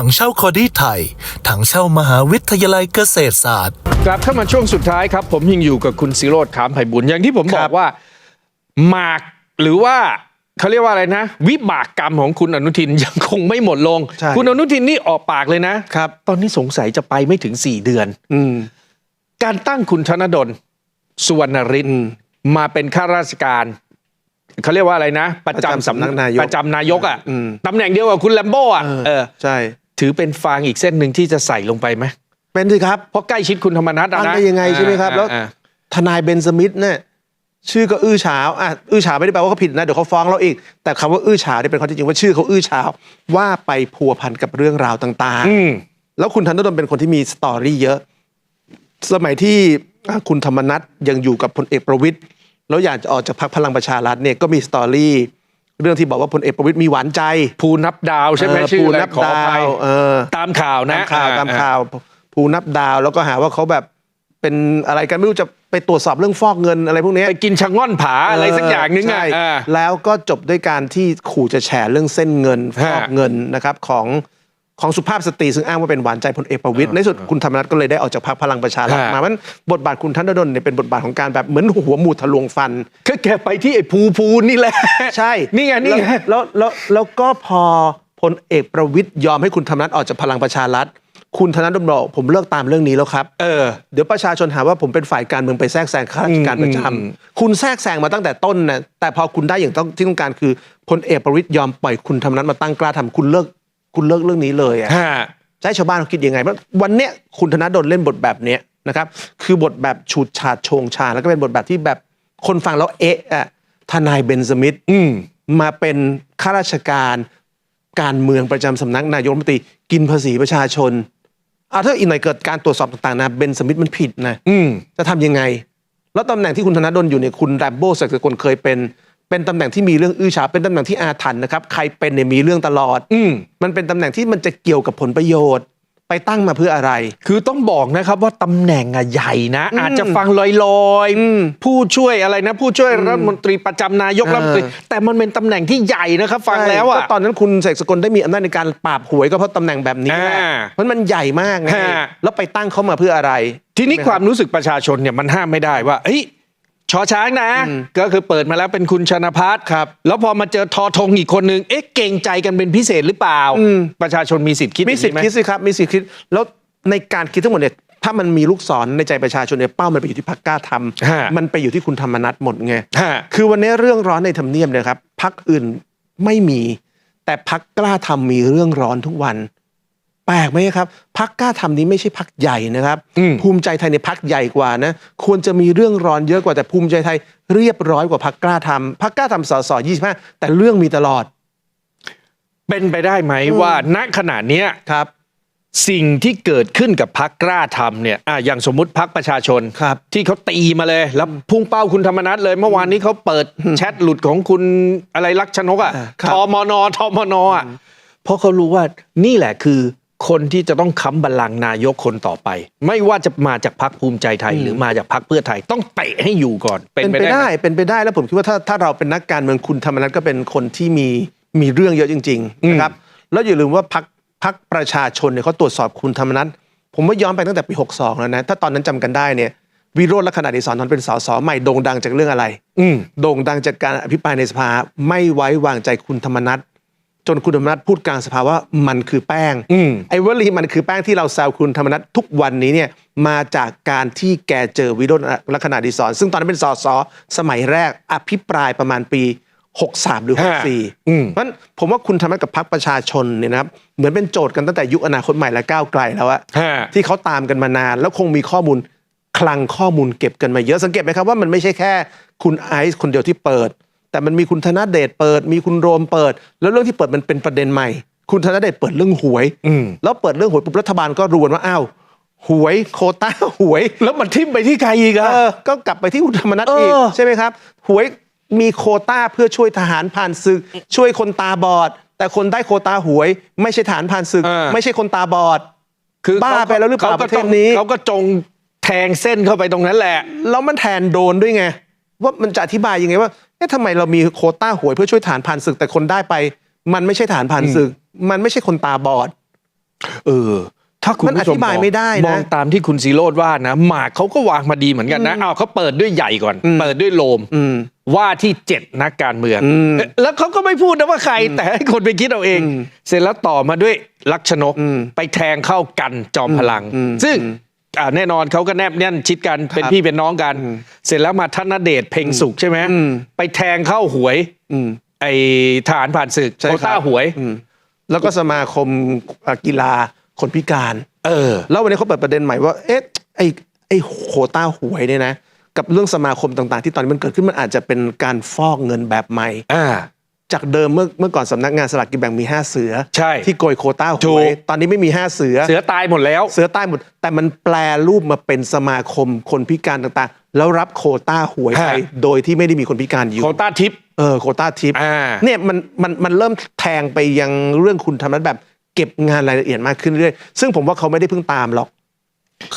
ถังเช่าคอดี้ไทย ถังเช่ามหาวิทยาลัยเกษตรศาสตร์ กลับเข้ามาช่วงสุดท้ายครับ ผมยังอยู่กับคุณสิโรธขามไผ่บุญอย่างที่ผมบอกว่าหมากหรือว่าเขาเรียกว่าอะไรนะ วิบากกรรมของคุณอนุทินยังคงไม่หมดลงใช่คุณอนุทินนี่ออกปากเลยนะครับ ตอนนี้สงสัยจะไปไม่ถึง4เดือน อืมการตั้งคุณธนดลสุวรรณริศอืมมาเป็นข้าราชการเขาเรียกว่าอะไรนะ ประประจำจำสำนักสำนักนายกประจำนายกอะอืมตำแหน่งเดียวกับคุณแลมโบ้อะเออใช่ ถือเป็นฟางอีกเส้นหนึ่งที่จะใส่ลงไปไหมเป็นสิครับเพราะใกล้ชิดคุณธรรมนัฐอะตั้งนะได้ยังไงใช่ไหมครับ แล้วอ่าทนายเบนสมิธเนี่ยชื่อก็อื้อฉาวอะอื้อฉาวไม่ได้แปลว่าเขาผิดนะเดี๋ยวเขาฟ้องเราอีก แต่คำว่าอื้อฉาวเนี่ยเป็นข้อเท็จจริงว่าชื่อเขาอื้อฉาวว่าไปพัวพันกับเรื่องราวต่างอืมๆแล้วคุณธนดลเป็นคนที่มีสตอรี่เยอะ สมัยที่อะคุณธรรมนัฐยังอยู่กับพลเอกประวิตยแล้วอยากจะออกจากพรรคพลังประชารัฐเนี่ยก็มีสตอรี่ เรื่องที่บอกว่าพลเอกประวิตยมีหวานใจภูนับดาวใช่ไหมเออชื่อภูอะไรนับขออดาภัยวเออตามข่าวนะตามข่าวอ่ตามข่าวภูนับดาวแล้วก็หาว่าเขาแบบเป็นอะไรกันไม่รู้จะไปตรวจสอบเรื่องฟอกเงินอะไรพวกเนี้ย ไปกินชะง่อนผาอะไรสักอย่างนึงใช่อะอ่าแล้วก็จบด้วยการที่ขู่จะแฉเรื่องเส้นเงินฟฮะอกเงินนะครับของ ของสุภาพสตรีซึ่งอ้างว่าเป็นหวานใจพลเอกประวิตยในที่สุดคุณธรรมนัฐก็เลยได้ออกจากพรรคพลังประชารัฐฮะมามันบทบาทคุณธนดลเนี่ยเป็นบทบาทของการแบบเหมือนหัวหมูทะลวงฟัน ก็แกไปที่ไอ้ภูภูนี่แหละ ใช่นี่ไงนี่ไงแล้วแล้วแล้วแล้วก็พอพลเอกประวิตยยอมให้คุณธรรมนัฐออกจากพลังประชารัฐคุณธนาดลบอกผมเลิกตามเรื่องนี้แล้วครับ เออ เดี๋ยวประชาชนหาว่าผมเป็นฝ่ายการเมืองไปแทรกแซงข้าราชการประจอืมอืมำคุณแทรกแซงมาตั้งแต่ต้นนะแต่พอคุณได้อย่างต้องที่ต้องการคือพลเอกประวิตยยอมปล่อยคุณธรรมนัฐมาตั้งกล้าทำคุณเลิก คุณเลิกเรื่องนี้เลยอะฮะจะให้ชาวบ้านเขาคิดยังไงว่าวันเนี้ยคุณธนาดลเล่นบทแบบเนี้ยนะครับคือบทแบบฉูดฉาดโชงชาญแล้วก็เป็นบทแบบที่แบบคนฟังแล้วเอ๊ะอะทนายเบนสมิธอืม มาเป็นข้าราชการการเมืองประจำสำนักนายกรัฐมนตรีกินภาษีประชาชนเอาถ้าอีกหน่อยเกิดการตรวจสอบต่างๆนะเบนสมิธมันผิดนะ อืม จะทำยังไง แล้วตำแหน่งที่คุณธนาดลอยู่เนี่ยคุณแรมโบ้ศักดิ์สกลเคยเป็น เป็นตำแหน่งที่มีเรื่องอื้อฉาวเป็นตำแหน่งที่อาถรรพ์นะครับใครเป็นเนี่ยมีเรื่องตลอด อืม มันเป็นตำแหน่งที่มันจะเกี่ยวกับผลประโยชน์ ไปตั้งมาเพื่ออะไร คือต้องบอกนะครับว่าตำแหน่งอะใหญ่นะ อืมอาจจะฟังลอยอืมๆ ผู้ช่วยอะไรนะ ผู้ช่วยรัฐมนตรีประจำนายกเออ รัฐมนตรีแต่มันเป็นตำแหน่งที่ใหญ่นะครับ ฟังแล้วใช่อะ ก็ตอนนั้นคุณเสกสกลได้มีอำนาจในการปราบหวยก็เพราะตำแหน่งแบบนี้แหละอ่าเพราะมันใหญ่มากไงฮะ แล้วไปตั้งเขามาเพื่ออะไร ทีนี้ความรู้สึกประชาชนเนี่ยมันห้ามไม่ได้ว่าเฮ้ย ชอช้างนะอืมก็คือเปิดมาแล้วเป็นคุณชนพัฒน์ครับแล้วพอมาเจอทอทงอีกคนนึงเอ๊ะเก่งใจกันเป็นพิเศษหรือเปล่าอืมประชาชนมีสิทธิ์คิดมีสิทธิ์อย่างนี้คิดสิครับมีสิทธิ์คิดแล้วในการคิดทั้งหมดเนี่ยถ้ามันมีลูกศรในใจประชาชนเนี่ยเป้ามันไปอยู่ที่พักกล้าทำฮะมันไปอยู่ที่คุณธรรมนัฐหมดไงฮะคือวันนี้เรื่องร้อนในทำเนียบเนี่ยครับพักอื่นไม่มีแต่พักกล้าทำมีเรื่องร้อนทุกวัน แปลกไหมครับพักกล้าทำนี้ไม่ใช่พักใหญ่นะครับอืมภูมิใจไทยในยพักใหญ่กว่านะ ควรจะมีเรื่องร้อนเยอะกว่าแต่ภูมิใจไทยเรียบร้อยกว่าพักกล้าทำพักกล้าทำสสยี่สิบห้าแต่เรื่องมีตลอด เป็นไปได้ไหมอืมว่าณขณะเนี้ยครับ สิ่งที่เกิดขึ้นกับพักกล้าทำเนี่ยอะอย่างสมมุติพักประชาชนครับที่เขาตีมาเลย แล้วพุ่งเป้าคุณธรรมนัฐเลย เมื่อวานนี้เขาเปิดแชทหลุดของคุณอะไรลักษณ์ชนกอะอ่าครับทมนทมนอะเพราะเขารู้ว่านี่แหละคือ คนที่จะต้องค้ำบัลลังก์นายกคนต่อไป ไม่ว่าจะมาจากพักภูมิใจไทย หรือมาจากพักเพื่อไทยต้องเตะให้อยู่ก่อน เป็นเป็นไปไปได้ได้ไหมเป็นไปได้แล้วผมคิดว่าถ้าถ้าเราเป็นนักการเมืองคุณธรรมนัฐก็เป็นคนที่มีมีเรื่องเยอะจริงอืมๆนะครับแล้วอย่าลืมว่าพักพักประชาชนเนี่ยเขาตรวจสอบคุณธรรมนัฐผมว่าย้อนไปตั้งแต่ปี 62 แล้วนะ ถ้าตอนนั้นจำกันได้เนี่ยวิโรจน์ลักษณะดิสอนตอนเป็นสสใหม่โด่งดังจากเรื่องอะไร อืมโด่งดังจากการอภิปรายในสภาไม่ไว้วางใจคุณธรรมนัฐ จนคุณธรรมนัฐพูดกลางสภาว่ามันคือแป้งอืมไอ้วลีมันคือแป้งที่เราแซวคุณธรรมนัฐทุกวันนี้เนี่ยมาจากการที่แกเจอวิโรจน์ลักษณะดิสอนซึ่งตอนนั้นเป็นสสสมัยแรกอภิปรายประมาณปี 63 หรือฮะอืม64เพราะฉะนั้นผมว่าคุณธรรมนัฐกับพรรคประชาชนเนี่ยนะครับเหมือนเป็นโจทย์กันตั้งแต่ยุคอนาคตใหม่และก้าวไกลแล้วอะฮะที่เขาตามกันมานานแล้วคงมีข้อมูลคลังข้อมูลเก็บกันมาเยอะสังเกตไหมครับว่ามันไม่ใช่แค่ คุณไอซ์คนเดียวที่เปิด แต่มันมีคุณธนเดชเปิด มีคุณโรมเปิด แล้วเรื่องที่เปิดมันเป็นประเด็นใหม่ คุณธนเดชเปิดเรื่องหวยอืมแล้วเปิดเรื่องหวยปุ๊บรัฐบาลก็รวนว่าอ้าวหวยโควต้าหวย แล้วมันทิ่มไปที่ใครอีกอะเออก็กลับไปที่คุณธรรมนัฐเอออีกใช่ไหมครับ หวยมีโควต้าเพื่อช่วยทหารผ่านศึก ช่วยคนตาบอด แต่คนได้โควต้าหวย ไม่ใช่ทหารผ่านศึก ไม่ใช่คนตาบอด คือบ้าขไปแล้วหรือเปล่าขก็ประเทศนี้เขาก็จงแทงเส้นเข้าไปตรงนั้นแหละ แล้วมันแทนโดนด้วยไงว่ามันจะอธิบายยังไงว่า เอ๊ะทำไมเรามีโควต้าหวยเพื่อช่วยฐานผ่านศึกแต่คนได้ไป มันไม่ใช่ฐานผ่านศึก มันไม่ใช่คนตาบอด เออ ถ้าคุณมันผู้ชอธิบายองไม่ได้นะมองตามที่คุณซีโรดว่านะหมากเขาก็วางมาดีเหมือนกันนะอ้าวเขาเปิดด้วยใหญ่ก่อน อืม เปิดด้วยโลม อืม ว่าที่เจ็ดนักการเมือง อืมเอ๊ะแล้วเขาก็ไม่พูดนะว่าใคร แต่ให้คนไปคิดเอาเอง อืมเสร็จแล้วต่อมาด้วยลักษณกอืมไปแทงเข้ากันจอมพลัง อืมซึ่งอืม อ่าแน่นอนเขาก็แนบแน่นชิดกันเป็นครับพี่เป็นน้องกันอืมเสร็จแล้วมาธนเดชเพ่งสุขใช่ไหมอืมไปแทงเข้าหวยอืมไอ้ทหารผ่านศึกใช่โคครับต้าหวยอืมแล้วก็สมาคมอะกีฬาคนพิการ เออ แล้ววันนี้เขาเปิดประเด็นใหม่ว่า เอ๊ะไอ้ไอ้โควต้าหวยเนี่ยนะ กับเรื่องสมาคมต่างๆ ที่ตอนนี้มันเกิดขึ้นมันอาจจะเป็นการฟอกเงินแบบใหม่อ่า จากเดิมเมื่อเมื่อก่อนสำนักงานสลากกินแบ่งมี 5 เสือใช่ที่โกยโควต้าหถูวยก ตอนนี้ไม่มี 5 เสือ เสือตายหมดแล้ว เสือใต้หมด แต่มันแปลรูปมาเป็นสมาคมคนพิการต่างๆ แล้วรับโควต้าหวยไปฮะ โดยที่ไม่ได้มีคนพิการอยู่ โคต้าทิป เออโควต้าทิปอ่า เนี่ยมันมันมันเริ่มแทงไปยังเรื่องคุณธรรมนัฐแบบ เก็บงานรายละเอียดมากขึ้นเรื่อยซึ่งผมว่าเขาไม่ได้เพิ่งตามหรอก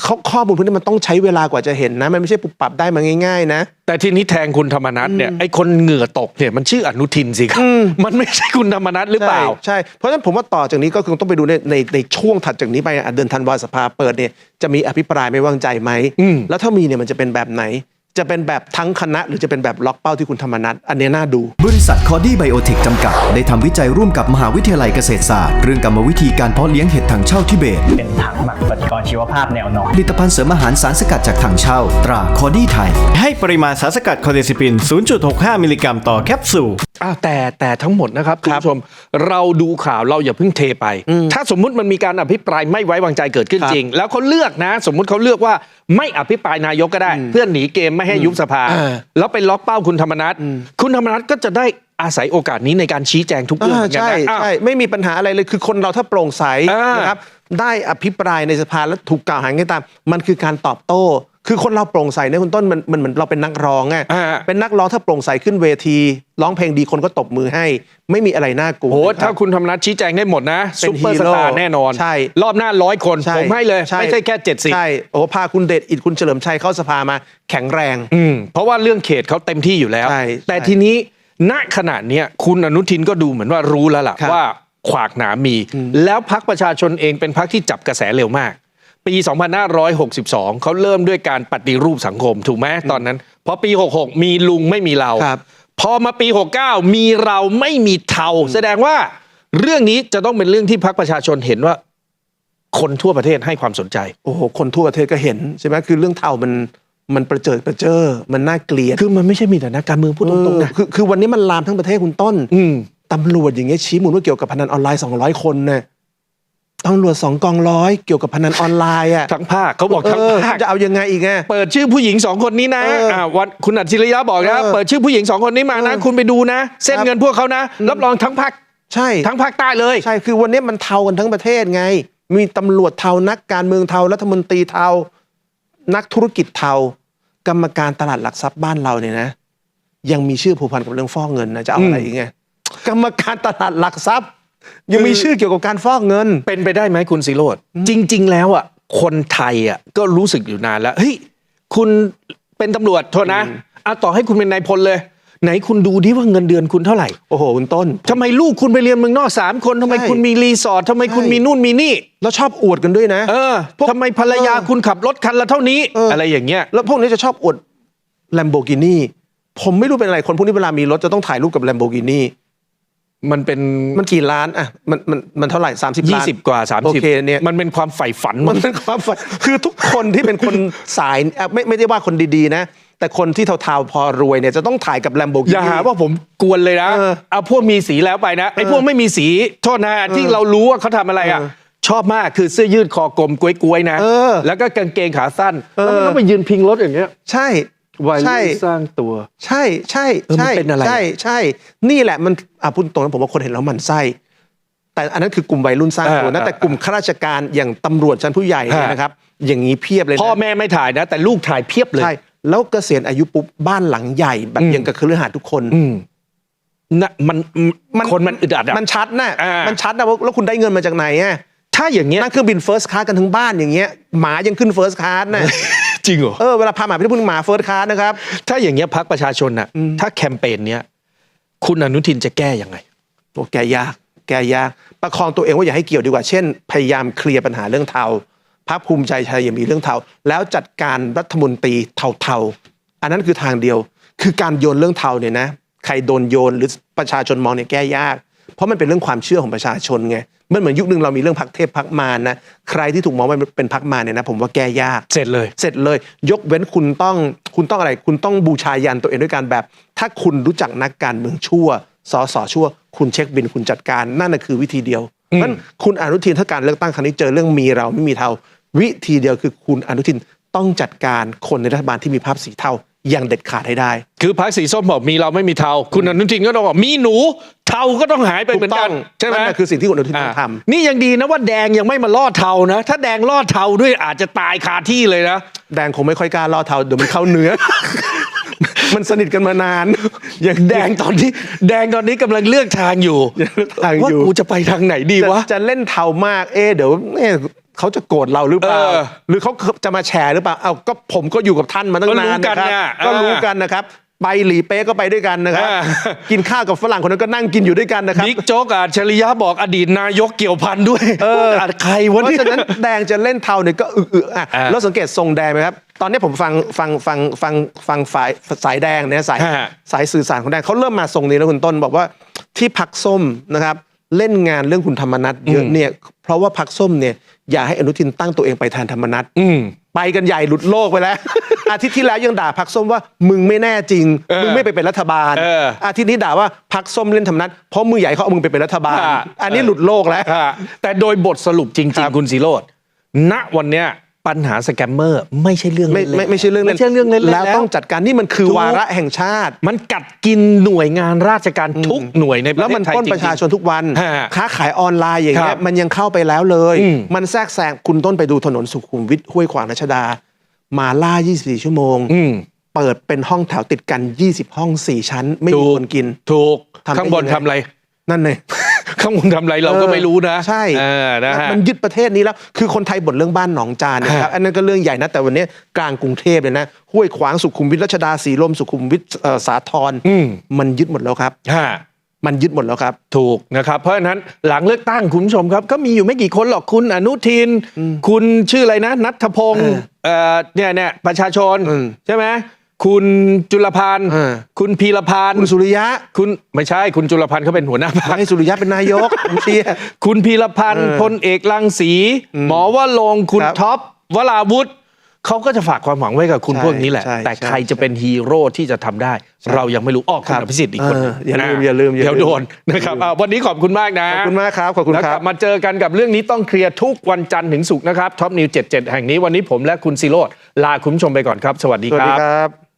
เขาข้อมูลพวกนี้มันต้องใช้เวลากว่าจะเห็นนะ มันไม่ใช่ปุบปรับได้มาง่าย ๆ นะ แต่ทีนี้แทงคุณธรรมนัทเนี่ยไอ้คนเหงื่อตกเนี่ยมันชื่ออนุทินสิครับอืมมันไม่ใช่คุณธรรมนัทหรือเปล่า ใช่ใช่เพราะฉะนั้นผมว่าต่อจากนี้ก็คือต้องไปดูในในในช่วงถัดจากนี้ไปอะเดือนธันวาสภาเปิดเนี่ยจะมีอภิปรายไม่วางใจไหมอืมแล้วถ้ามีเนี่ยมันจะเป็นแบบไหน จะเป็นแบบทั้งคณะ หรือจะเป็นแบบล็อกเป้าที่คุณธรรมนัฐอันเนี้ยน่าดู บริษัทคอดี้ไบโอเทคจำกัด ได้ทำวิจัยร่วมกับมหาวิทยาลัยเกษตรศาสตร์ เรื่องกรรมวิธีการเพาะเลี้ยงเห็ดถังเช่าทิเบต เป็นถังหมักปฏิกรณ์ชีวภาพแนวนอนผลิตภัณฑ์เสริมอาหารสารสกัดจากถังเช่า ตราคอดี้ไทย ให้ปริมาณสารสกัดคอเดซิปิน 0.65 มิลลิกรัมต่อแคปซูล อ้าวแต่แต่ทั้งหมดนะครับคุณผู้ชมเราดูข่าวเราอย่าเพิ่งเทไป ถ้าสมมุติมันมีการอภิปรายไม่ไว้วางใจเกิดขึ้นครับจริง แล้วเขาเลือกนะ สมมุติเขาเลือกว่าไม่อภิปรายนายกก็ได้ เพื่อหนีเกมไม่ให้ยุบสภาอ่าแล้วไปล็อกเป้าคุณธรรมนัฐคุณธรรมนัฐก็จะได้อาศัยโอกาสนี้ในการชี้แจงทุกเรื่องเหมือนกันใช่นะอ้าวใช่ไม่มีปัญหาอะไรเลยคือคนเราถ้าโปร่งใสอ่านนะครับได้อภิปรายในสภาแล้วถูกกล่าวหาไงตาม มันคือการตอบโต้คือคนเราโปร่งใสเนี่ยคุณต้นมันมันเหมือนเราเป็นนักร้องอะอ่าเป็นนักร้องถ้าโปร่งใสขึ้นเวที ร้องเพลงดีคนก็ตบมือให้ ไม่มีอะไรน่ากลัวโอ้โหนะรับถ้าคุณธรรมนัฐชี้แจงได้หมดนะเป็นซุปเปอร์ฮีสโร่ตาร์แน่นอนใช่รอบหน้าร้อยคนช่ผมให้เลย ไม่ใช่แค่70ใช่โอ้พาคุณเดชอิดคุณเฉลิมชัยเข้าสภามาแข็งแรงอืมเพราะว่าเรื่องเขตเขาเต็มที่อยู่แล้วใช่แต่ใช่ทีนี้ณขณะเนี้ยคุณอนุทินก็ดูเหมือนว่ารู้แล้วล่ะครับว่าขวากหนามมี แล้วพักประชาชนเองเป็นพักที่จับกระแสเร็วมาก ปี 2562 เขาเริ่มด้วยการปฏิรูปสังคมถูกไหมตอนนั้นพอปี 66 มีลุงไม่มีเราครับ พอมาปี 69 มีเราไม่มีเทาแสดงว่าเรื่องนี้จะต้องเป็นเรื่องที่พักประชาชนเห็นว่า คนทั่วประเทศให้ความสนใจ โอ้โห คนทั่วประเทศก็เห็นใช่ไหมคือเรื่องเทามันมันประเจิดประเจ้อมันน่าเกลียดคือมันไม่ใช่มีแต่นักการเมืองพูดตรงๆนะเออคือคือวันนี้มันลามทั้งประเทศคุณต้น อืม ตำรวจอย่างเงี้ยชี้มูลว่าเกี่ยวกับพนันออนไลน์ 200 คนเนี่ย ตำรวจสองกองร้อยเกี่ยวกับพนันออนไลน์อะทั้งภาคเขาบอกทั้งเออภาคจะเอายังไงอีกไงเปิดชื่อผู้หญิงสองคนนี้นะเอออ่าวันคุณอัจฉริยะบอกนะเออเปิดชื่อผู้หญิงสองคนนี้มานะเออคุณไปดูนะ เส้นครับเงินพวกเขานะรับรองทั้งภาคใช่ทั้งภาคใต้เลยใช่คือวันนี้มันเทากันทั้งประเทศไง มีตำรวจเทานักการเมืองเทารัฐมนตรีเทา นักธุรกิจเทา กรรมการตลาดหลักทรัพย์บ้านเราเนี่ยนะ ยังมีชื่อผูกพันกับเรื่องฟอกเงินนะจะเอาอะไรอีกไงกรรมการตลาดหลักทรัพย์ ยังมีชื่อเกี่ยวกับการฟอกเงิน เป็นไปได้ไหมคุณสิโรดจริง ๆ แล้วอะคนไทยอะก็รู้สึกอยู่นานแล้วเฮ้ยคุณเป็นตำรวจโทษนะเอาต่อให้คุณเป็นนายพลเลย ไหนคุณดูดิว่าเงินเดือนคุณเท่าไหร่โอ้โหคุณต้นทำไมลูกคุณไปเรียนเมืองนอกสามคนทำไมใช่คุณมีรีสอร์ททำไมคุณใช่มีนู่นมีนี่ แล้วชอบอวดกันด้วยนะเออพวกทำไมภรรยาเออคุณขับรถคันละเท่านี้เออออะไรอย่างเงี้ยแล้วพวกนี้จะชอบอวด Lamborghini ผมไม่รู้เป็นอะไรคนพวกนี้เวลามีรถจะต้องถ่ายรูปกับ Lamborghini มัน เป็นมันกี่ล้านอะมันมันมันเท่าไหร่30ยี่ล้าน สิบกว่าสามโอสิบเคเนี่ย มันเป็นความใฝ่ฝันมัมันนเป็นความฝันคือทุกคนที่เป็นคนสายอะไม่ไม่ได้ว่าคนดีๆนะ แต่คนที่เทาๆพอรวยเนี่ยจะต้องถ่ายกับ Lamborghini อย่าหาว่าผมกวนเลยนะเออเอาพวกมีสีแล้วไปนะไอ้พวกไม่มีสีโทษนะที่เรารู้ว่าเขาทำอะไรอะ เออชอบมากคือเสื้อยืดคอกลมกล้วยๆนะ เออแล้วก็กางเกงขาสั้นเออแล้วมันต้องไปยืนพิงรถอย่างเงี้ย ใช่ วัยใช่รุ่นสร้างตัว ใช่ใช่เออมันใช่เป็นอะไรใช่ใช่ นี่แหละมันอะพูดตรงนั้นผมว่าคนเห็นแล้วหมันไส้แต่อันนั้นคือกลุ่มวัยรุ่นสร้างตัวเออนะแต่กลุ่มข้าราชการอย่างตำรวจชั้นผู้ใหญ่เนี่ยฮะนะครับ อย่างนี้เพียบเลยนะพ่อแม่ไม่ถ่ายนะ แต่ลูกถ่ายเพียบเลยใช่แล้วเกษียณอายุปุ๊บบ้านหลังใหญ่แบบอืมอย่างกับคฤหาสน์ทุกคนอืมนะมันคนมันอึดอัดอะมันชัดนะอ่ามัมันชัดนะว่าแล้วคุณได้เงินมาจากไหนอะถ้าอย่างเงี้ยนั่งเครื่องบินเฟิร์สคลาสกันทั้งบ้านอย่างเงี้ยหมายังขึ้นเฟิร์สคลาสนะ จริงเหรอ เออเวลาพาหมาไปที่พุ่งหมาเฟิร์สคลาสนะครับ ถ้าอย่างเงี้ยพักประชาชนน่ะถ้าแคมเปญเนี้ยคุณอนุทินจะแก้ยังไง โอ้แกยาก แก้ยาก ประคองตัวเองว่าอย่าให้เกี่ยวดีกว่า เช่น พยายามเคลียร์ปัญหาเรื่องเทาพรรคภูมิใจไทยยังมีเรื่องเทา แล้วจัดการรัฐมนตรีเทาๆ อันนั้นคือทางเดียว คือการโยนเรื่องเทาเนี่ยนะ ใครโดนโยนหรือประชาชนมองเนี่ยแก้ยาก เพราะมันเป็นเรื่องความเชื่อของประชาชนไงมันเหมือนยุคหนึ่งเรามีเรื่องพักเทพพักมารนะใครที่ถูกมองว่าเป็นพักมารเนี่ยนะผมว่าแก้ยาก เสร็จเลย เสร็จเลย ยกเว้นคุณต้องคุณต้องอะไร คุณต้องบูชายันตัวเองด้วยการแบบ ถ้าคุณรู้จักนักการเมืองชั่วสอสอชั่ว คุณเช็คบินคุณจัดการนั่นน่ะคือวิธีเดียวนั้นคุณอนุทินถ้าการเลือกตั้งครั้งนี้เจอเรื่องมีเราไม่มีเทาวิธีเดียวคือคุณอนุทินต้องจัดการคนในรัฐบาลที่มีภาพสีเทา อย่างเด็ดขาดให้ได้ คือพรรคสีส้มบอกมีเราไม่มีเทา คุณอนุทินก็ต้องบอกมีหนูเทาก็ต้องหายไปเหมือนกัน ใช่ไหมนั่นน่ะคือสิ่งที่คุณอนุทินต้องอ่าทำนี่ยังดีนะว่าแดงยังไม่มาล่อเทานะ ถ้าแดงล่อเทาด้วยอาจจะตายคาที่เลยนะ แดงคงไม่ค่อยกล้าล่อเทาเดี๋ยวมันเข้าเนื้อมันสนิทกันมานาน อย่างแดงตอนนี้ แดงตอนนี้กำลังเลือกทางอยู่เลือกทางว่าอยู่กูจะไปทางไหนดีจะวะ จะเล่นเทามาก เอ๊ะเดี๋ยว เอ๊ะเขาจะโกรธเราหรือเปล่า เออหรือเขาจะมาแชร์หรือเปล่าเอาก็ผมก็อยู่กับท่านมาตั้งก็รู้นานกันนะครับเนี่ยก็เออรู้กันนะครับ ไปหลีเป๊ะก็ไปด้วยกันนะครับ เออ กินข้าวกับฝรั่งคนนั้นก็นั่งกินอยู่ด้วยกันนะครับ บิ๊กโจ๊กอัจฉริยะบอกอดีตนายกเกี่ยวพันด้วยเออะใครเพวะราะเนี่ยฉะนั้นแดงจะเล่นเทาเนี่ยก็อึๆอะอ่าแล้วสังเกตทรงแดงไหมครับ ตอนนี้ผมฟังฟังฟังฟังฟังฝ่ายสายแดงเนี่ยสายฮะสายสื่อสารของแดงเขาเริ่มมาทรงนี้แล้วคุณต้นบอกว่าที่พักส้มนะครับ เล่นงานเรื่องคุณธรรมนัฐเยอะเนี่ย เพราะว่าพักส้มเนี่ยอยากให้อนุทินตั้งตัวเองไปแทนธรรมนัฐอืมไปกันใหญ่หลุดโลกไปแล้ว อาทิตย์ที่แล้วยังด่าพักส้มว่ามึงไม่แน่จริงเออมึงไม่ไปเป็นรัฐบาลเอออาทิตย์นี้ด่าว่าพักส้มเล่นธรรมนัฐเพราะมือใหญ่เขาเอามึงไปเป็นรัฐบาลอ่าอันนี้หลุดโลกแล้วอ่าแต่โดยบทสรุปจริงครับๆคุณสีโรดณวันเนี้ย ปัญหาสแกมเมอร์ไม่ใช่เรื่องไม่เล่นๆไม่ไม่ใช่เรื่องไม่ใช่เรื่องเล่นๆแล้วต้องจัดการนี่มันคือถูกวาระแห่งชาติ มันกัดกินหน่วยงานราชการทุกหน่วยในประแล้วเทมันศไทยปล้นจริงๆ ประชาชนทุกวัน ฮะค้าขายออนไลน์อย่างเงี้ครัยบมันยังเข้าไปแล้วเลย อืม มันแทรกแซงคุณต้นไปดูถนนสุขุมวิทห้วยขวางรัชดา มาล่า 24 ชั่วโมง อืม เปิดเป็นห้องแถวติดกัน 20 ห้อง 4 ชั้น ไม่มีถูกคนกิน ถูกทำได้ข้างบนยังไง ทำอะไร นั่นเลยข้างบนทำอะไรเราก็ไม่รู้นะใช่เออนะฮะมันยึดประเทศนี้แล้ว คือคนไทยบ่นเรื่องบ้านหนองจานเนยครับฮะอันนั้นก็เรื่องใหญ่นะ แต่วันนี้กลางกรุงเทพเลยนะห้วยขวางสุขุมวิทรัชดาสีลมสุขุมวิทเอ่อสาทรอืมมันยึดหมดแล้วครับฮะมันยึดหมดแล้วครับ ถูกนะครับเพราะฉะนั้นหลังเลือกตั้งคุณผู้ชมครับ ก็มีอยู่ไม่กี่คนหรอกคุณอนุทิน คุณชื่ออะไรนะ นัทพงศ์เออเอ่อเนี่ยเนี่ยประชาชนอืมใช่ไหม คุณจุลพันธ์เออคุณพีรพันธ์ คุณสุริยะ คุณไม่ใช่ คุณจุลพันธ์เขาเป็นหัวหน้าพรรคให้สุริยะเป็นนายกผมเชียร์คุณพีรพันธ์เออพลเอกลังสี หมอว่าลงค์คุณครับท็อปวราวุธเขาก็จะฝากความหวังไว้กับคุณใช่พวกนี้แหละใช่แต่ใช่ใครจะเป็นฮีโร่ที่จะทำได้ เรายังไม่รู้ออกคุณครับอภิสิทธิ์อีกคนหนึ่งเอออย่าลืมนะอย่าลืมอย่าลืมเดี๋ยวโดนนะครับอ่าวันนี้ขอบคุณมากนะ ขอบคุณมากครับ ขอบคุณแล้วคกรัลับบมาเจอกันกับเรื่องนี้ต้องเคลียร์ทุกวันจันทร์ถึงศุกร์นะครับท็อปนิว77แห่งนี้วันนี้ผมและคุณซีโรดลาคุณผู้ชมไปก่อนครับ สวัสดีสวัสคดีรับครับ